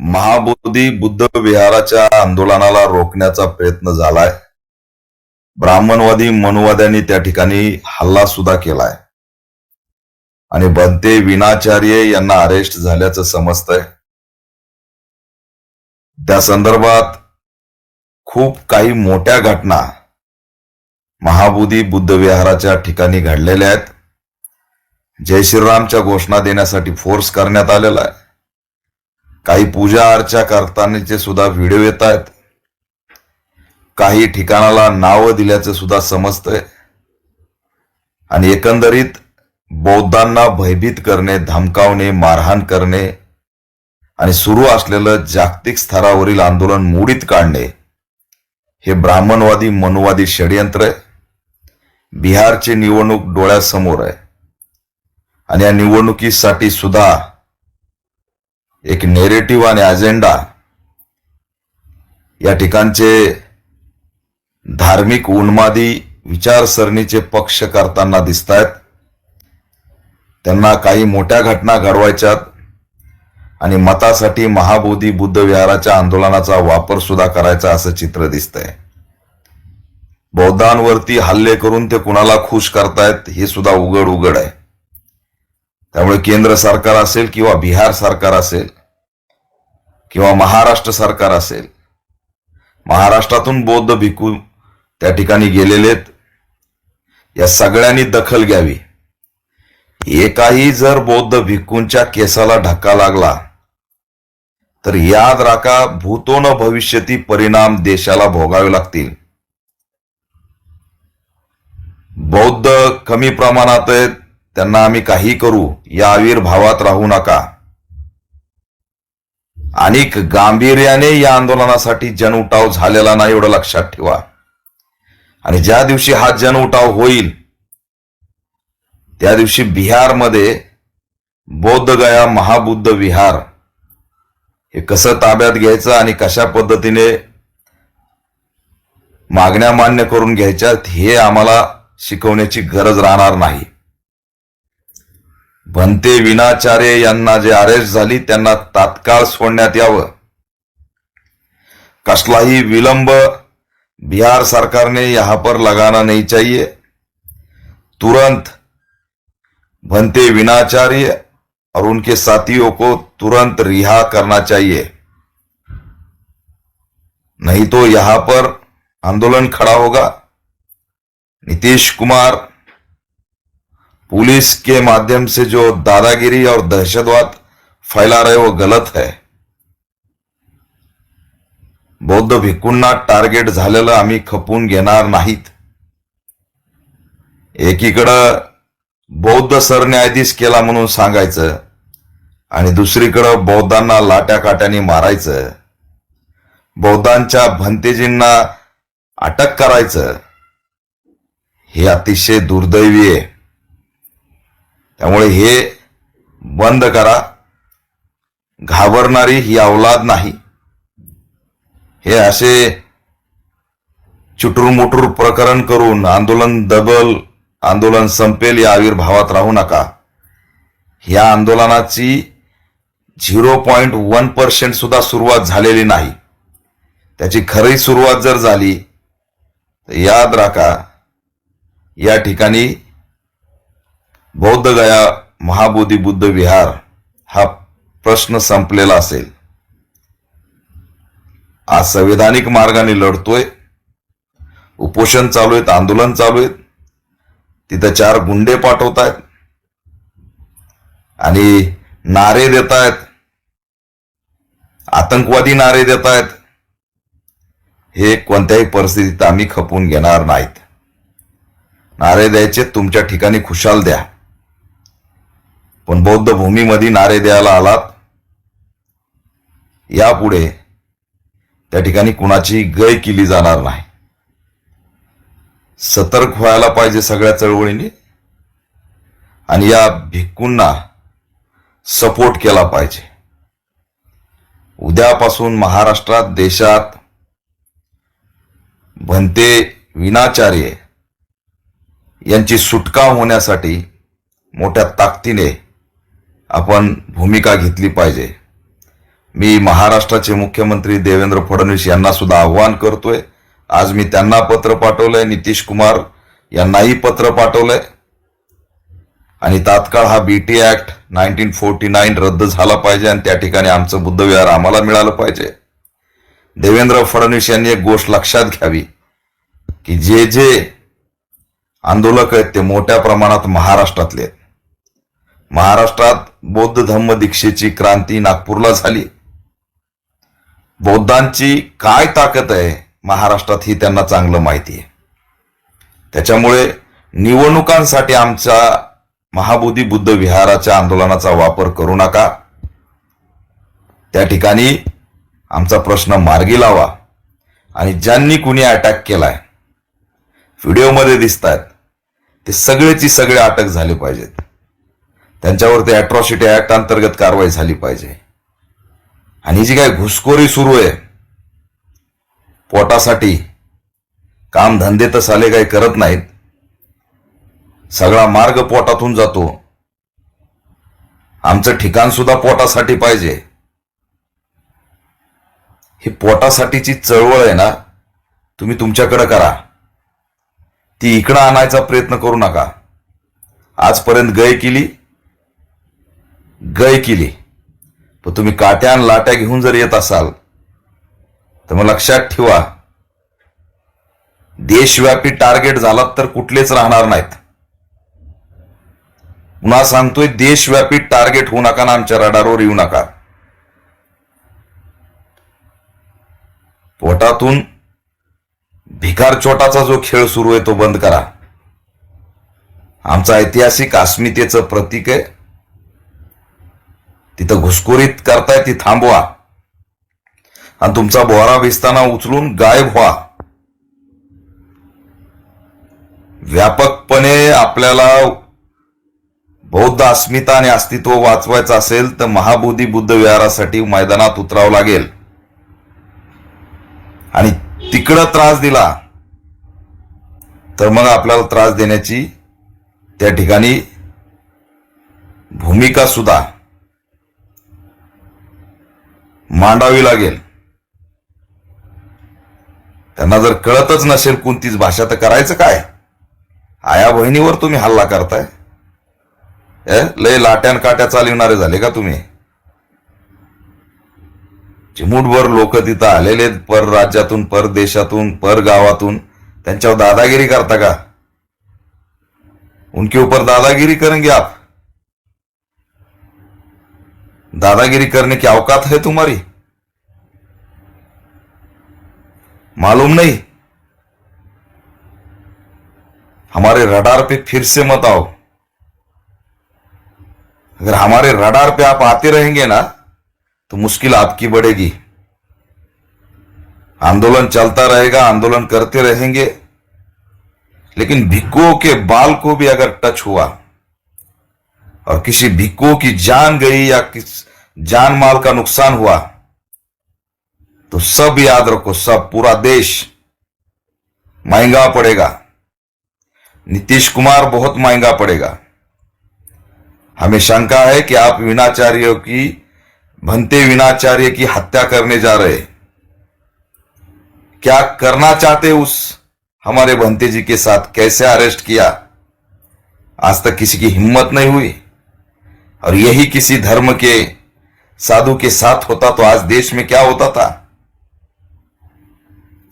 महाबोधी बुद्ध विहाराच्या आंदोलनाला रोखण्याचा प्रयत्न झालाय. ब्राह्मणवादी मनुवाद्यांनी त्या ठिकाणी हल्ला सुद्धा केलाय. आणि बनते विनाचार्य यांना अरेस्ट झाल्याचं समजतंय. त्या संदर्भात खूप काही मोठ्या घटना महाबोधी बुद्ध विहाराच्या ठिकाणी घडलेल्या आहेत. जय श्रीरामच्या घोषणा देण्यासाठी फोर्स करण्यात आलेला आहे. काही पूजा अर्चा करतानाचे सुद्धा व्हिडिओ येत आहेत काही ठिकाणाला नावं दिल्याचं सुद्धा समजतंय. आणि एकंदरीत बौद्धांना भयभीत करणे धमकावणे मारहाण करणे आणि सुरू असलेलं जागतिक स्तरावरील आंदोलन मोडीत काढणे हे ब्राह्मणवादी मनुवादी षडयंत्र आहे. बिहारची निवडणूक डोळ्यासमोर आहे. आणि या निवडणुकीसाठी सुद्धा एक नेरेटिव्ह आणि अजेंडा या ठिकाणचे धार्मिक उन्मादी विचारसरणीचे पक्ष करताना दिसत आहेत त्यांना काही मोठ्या घटना घडवायच्यात आणि मतासाठी महाबोधी बुद्ध विहाराच्या आंदोलनाचा वापर सुद्धा करायचा असं चित्र दिसतंय. बौद्धांवरती हल्ले करून ते कुणाला खुश करतायत हे सुद्धा उघड उघड आहे. त्यामुळे केंद्र सरकार असेल किंवा बिहार सरकार असेल किंवा महाराष्ट्र सरकार असेल महाराष्ट्रातून बौद्ध भिकू त्या ठिकाणी गेलेलेत. या सगळ्यांनी दखल घ्यावी. एकाही जर बौद्ध भिक्खूंच्या केसाला धक्का लागला तर याद राखा भूतोन भविष्यती परिणाम देशाला भोगावे लागतील. बौद्ध कमी प्रमाणात आहेत त्यांना आम्ही काही करू या आविर्भावात राहू नका. आणि गांभीर्याने या आंदोलनासाठी जनउठाव झालेला नाही एवढं लक्षात ठेवा. आणि ज्या दिवशी हा जनउठाव होईल त्या दिवशी बिहारमध्ये बौद्धगया महाबुद्ध विहार हे कसं ताब्यात घ्यायचं आणि कशा पद्धतीने मागण्या मान्य करून घ्यायच्या हे आम्हाला शिकवण्याची गरज राहणार नाही. भंते विनाचार्य यांना जे अरेस्ट झाली त्यांना तात्काळ सोडण्यात यावं. कसलाही विलंब बिहार सरकारने यहां पर लगाना नहीं चाहिए. तुरंत भंते विनाचार्य और उनके साथियों को तुरंत रिहा करना चाहिए. नहीं तो यहां पर आंदोलन खड़ा होगा। नीतीश कुमार पुलिस के माध्यम से जो दादागिरी और दहशतवाद फैला रहे वो गलत है। बौद्ध भिक्खूंना टार्गेट झालेलं आम्ही खपून घेणार नाहीत। एकीकडं बौद्ध सरन्यायाधीश केला म्हणून सांगायचं आणि दुसरीकडं बौद्धांना लाट्या काट्याने मारायचं। बौद्धांच्या भंतेजींना अटक करायचं। हे अतिशय दुर्दैवी आहे। त्यामुळे हे बंद करा. घाबरणारी ही अवलाद नाही. हे असे चुटूरमुटूर प्रकरण करून आंदोलन दबल आंदोलन संपेल या आविर्भावात राहू नका. या आंदोलनाची झिरो पॉईंट वन पर्सेंट सुद्धा सुरुवात झालेली नाही. त्याची खरी सुरुवात जर झाली तर याद राखा या ठिकाणी बौद्ध गया महाबोधी बुद्ध विहार हा प्रश्न संपलेला असेल. आज संविधानिक मार्गाने लढतोय. उपोषण चालू आहेत आंदोलन चालू आहेत. तिथं चार गुंडे पाठवत आहेत आणि नारे देत आहेत आतंकवादी नारे देत आहेत हे कोणत्याही परिस्थितीत आम्ही खपून घेणार नाहीत. नारे द्यायचे तुमच्या ठिकाणी खुशाल द्या. पण बौद्ध भूमीमध्ये नारे द्यायला आलात यापुढे त्या ठिकाणी कुणाची गय केली जाणार नाही. सतर्क व्हायला पाहिजे सगळ्या चळवळीने आणि या भिक्कूंना सपोर्ट केला पाहिजे. उद्यापासून महाराष्ट्रात देशात भंते विनाचार्य यांची सुटका होण्यासाठी मोठ्या ताकदीने आपण भूमिका घेतली पाहिजे. मी महाराष्ट्राचे मुख्यमंत्री देवेंद्र फडणवीस यांना सुद्धा आव्हान करतोय. आज मी त्यांना पत्र पाठवलंय नितीश कुमार यांनाही पत्र पाठवलंय. आणि तात्काळ हा BT act nineteen forty nine रद्द झाला पाहिजे आणि त्या ठिकाणी आमचं बुद्धविहार आम्हाला मिळालं पाहिजे. देवेंद्र फडणवीस यांनी एक गोष्ट लक्षात घ्यावी की जे जे आंदोलक आहेत ते मोठ्या प्रमाणात महाराष्ट्रातले आहेत. महाराष्ट्रात बौद्ध धम्म दीक्षेची क्रांती नागपूरला झाली. बौद्धांची काय ताकद आहे महाराष्ट्रात ही त्यांना चांगलं माहिती आहे. त्याच्यामुळे निवडणुकांसाठी आमच्या महाबोधी बुद्ध विहाराच्या आंदोलनाचा वापर करू नका. त्या ठिकाणी आमचा प्रश्न मार्गी लावा. आणि ज्यांनी कुणी अटॅक केलाय व्हिडिओमध्ये दिसत आहेत ते सगळेची सगळे अटक झाले पाहिजेत. त्यांच्यावरती अॅट्रॉसिटी ऍक्ट अंतर्गत कारवाई झाली पाहिजे. आणि जी काय घुसखोरी सुरू आहे पोटासाठी काम धंदे तर साले काही करत नाहीत. सगळा मार्ग पोटातून जातो. आमचं ठिकाण सुद्धा पोटासाठी पाहिजे. ही पोटासाठीची चळवळ आहे ना तुम्ही तुमच्याकडे करा. ती इकडं आणायचा प्रयत्न करू नका. आजपर्यंत गय केली गय केली. पण तुम्ही काट्या आणि लाट्या घेऊन जर येत असाल तर मग लक्षात ठेवा देशव्यापी टार्गेट झालात तर कुठलेच राहणार नाहीत. पुन्हा सांगतोय देशव्यापी टार्गेट होऊ नका ना आमच्या रडारवर येऊ नका. पोटातून भिकार चोटाचा जो खेळ सुरू आहे तो बंद करा. आमचा ऐतिहासिक अस्मितेचं प्रतीक आहे. तिथं घुसखोरीत करताय ती थांबवा. आणि तुमचा बोरा भिजताना उचलून गायब व्हा. व्यापकपणे आपल्याला बौद्ध अस्मिता आणि अस्तित्व वाचवायचं असेल तर महाबोधी बुद्ध विहारासाठी मैदानात उतरावं लागेल. आणि तिकडं त्रास दिला तर मग आपल्याला त्रास देण्याची त्या ठिकाणी भूमिका सुद्धा मांडावी लागेल. त्यांना जर कळतच नसेल कोणतीच भाषा तर करायचं काय? आया बहिणीवर तुम्ही हल्ला करताय? ए, लय लाट्यान काट्या चालविणारे झाले का तुम्ही? चिमूटभर लोक तिथं आलेले आहेत, पर राज्यातून पर देशातून पर गावातून. त्यांच्यावर दादागिरी करता का? उनके ऊपर दादागिरी करेंगे आप? दादागिरी करने की औकात है तुम्हारी? मालूम नहीं। हमारे रडार पे फिर से मत आओ। अगर हमारे रडार पे आप आते रहेंगे ना तो मुश्किल आपकी बढ़ेगी। आंदोलन चलता रहेगा, आंदोलन करते रहेंगे। लेकिन भिक्कुओं के बाल को भी अगर टच हुआ, और किसी भिक्कुओं की जान गई या किस जान माल का नुकसान हुआ तो सब याद रखो, सब, पूरा देश महँगा पड़ेगा। नीतीश कुमार बहुत महँगा पड़ेगा। हमें शंका है कि आप विनाचार्यों की, भंते विनाचार्य की हत्या करने जा रहे क्या करना चाहते उस हमारे भंते जी के साथ? कैसे अरेस्ट किया? आज तक किसी की हिम्मत नहीं हुई। और यही किसी धर्म के साधु के साथ होता तो आज देश में क्या होता था?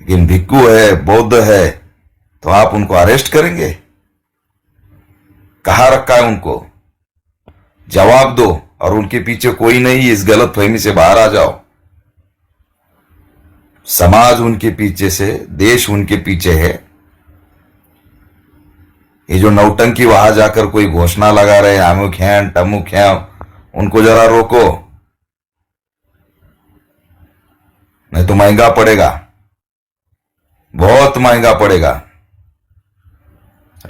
लेकिन भिक्खू है, बौद्ध है तो आप उनको अरेस्ट करेंगे? कहा रखा है उनको? जवाब दो, और उनके पीछे कोई नहीं, इस गलत फहमी से बाहर आ जाओ। समाज उनके पीछे से, देश उनके पीछे है। ये जो नौटंकी वहाँ जाकर कोई घोषणा लगा रहे अमुक हैं टमुक हैं, उनको जरा रोको। नहीं तो महँगा पड़ेगा। बहुत महँगा पड़ेगा।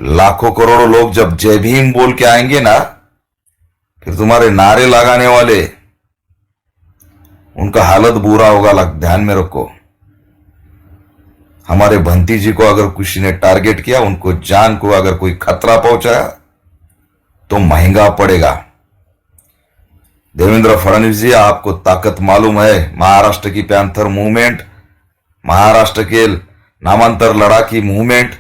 लाखों करोड़ों लोग जब जय भीम बोल के आएँगे ना, फिर तुम्हारे नारे लगाने वाले, उनका हालत बुरा होगा लग ध्यान में रखो। हमारे भंती जी को अगर किसी ने टारगेट किया, उनको जान को अगर कोई खतरा पहुँचाया तो महँगा पड़ेगा। देवेंद्र फडणवीस जी, आपको ताकत मालूम है। महाराष्ट्र की पैंथर मूवमेंट, महाराष्ट्र के नामांतर लड़ाकी मूवमेंट,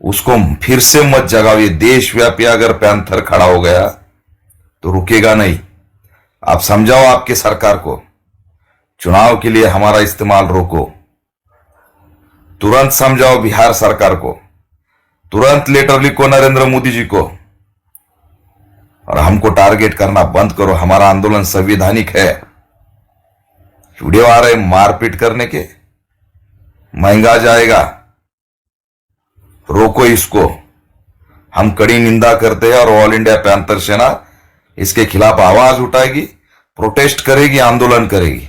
उसको फिर से मत जगाइए देशव्यापी अगर पैंथर खड़ा हो गया तो रुकेगा नहीं। आप समझाओ आपके सरकार को, चुनाव के लिए हमारा इस्तेमाल रोको। तुरंत समझाओ बिहार सरकार को, तुरंत लेटर लिखो नरेंद्र मोदी जी को। और हमको टारगेट करना बंद करो, हमारा आंदोलन संवैधानिक है। वीडियो आ रहे मारपीट करने के। महँगा जाएगा। रोको इसको। हम कड़ी निंदा करते हैं और ऑल इंडिया पैंथर सेना इसके खिलाफ आवाज़ उठाएगी प्रोटेस्ट करेगी, आंदोलन करेगी।